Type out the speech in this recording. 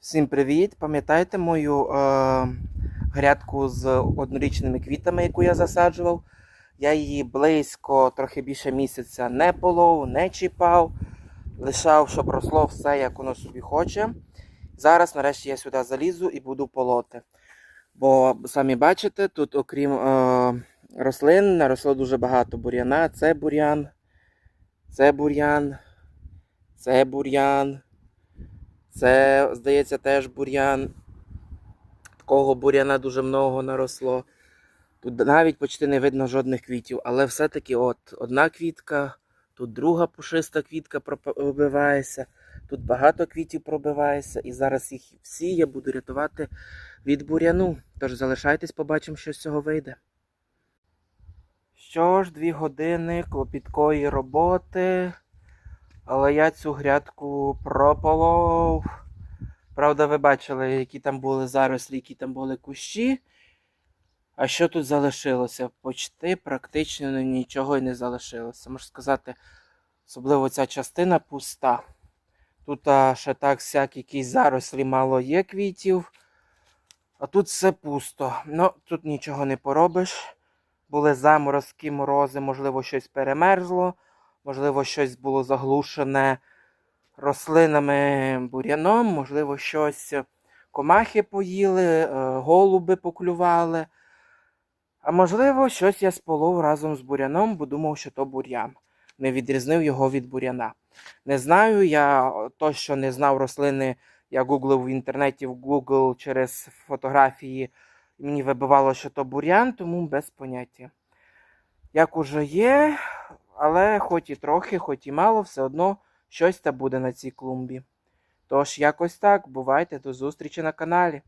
Всім привіт! Пам'ятаєте мою е, грядку з однорічними квітами, яку я засаджував? Я її близько трохи більше місяця не полов, не чіпав, лишав, щоб росло все, як воно собі хоче. Зараз, нарешті, я сюди залізу і буду полоти. Бо самі бачите, тут, окрім е, рослин, наросло дуже багато бур'яна. Це бур'ян, це бур'ян, це бур'ян. Це, здається, теж бур'ян. Такого бур'яна дуже много наросло. Тут навіть почти не видно жодних квітів, але все-таки от одна квітка, тут друга пушиста квітка пробивається, тут багато квітів пробивається, і зараз їх всі я буду рятувати від бур'яну. Тож залишайтесь, побачимо, що з цього вийде. Що ж, дві години клопіткої роботи. Але я цю грядку прополов. Правда, ви бачили, які там були зарослі, які там були кущі. А що тут залишилося? Почти практично нічого і не залишилося. Можна сказати, особливо ця частина пуста. Тут а, ще так всякі якісь зарослі мало є квітів. А тут все пусто. Ну, тут нічого не поробиш. Були заморозки, морози, можливо, щось перемерзло. Можливо, щось було заглушене рослинами бур'яном, можливо, щось комахи поїли, е, голуби поклювали. А можливо, щось я сполов разом з бур'яном, бо думав, що то бур'ян. Не відрізнив його від бур'яна. Не знаю, я то, що не знав рослини, я гуглив в інтернеті в Google через фотографії. Мені вибивало, що то бур'ян, тому без поняття. Як уже є, але хоч і трохи, хоч і мало, все одно щось та буде на цій клумбі. Тож, якось так, бувайте, до зустрічі на каналі.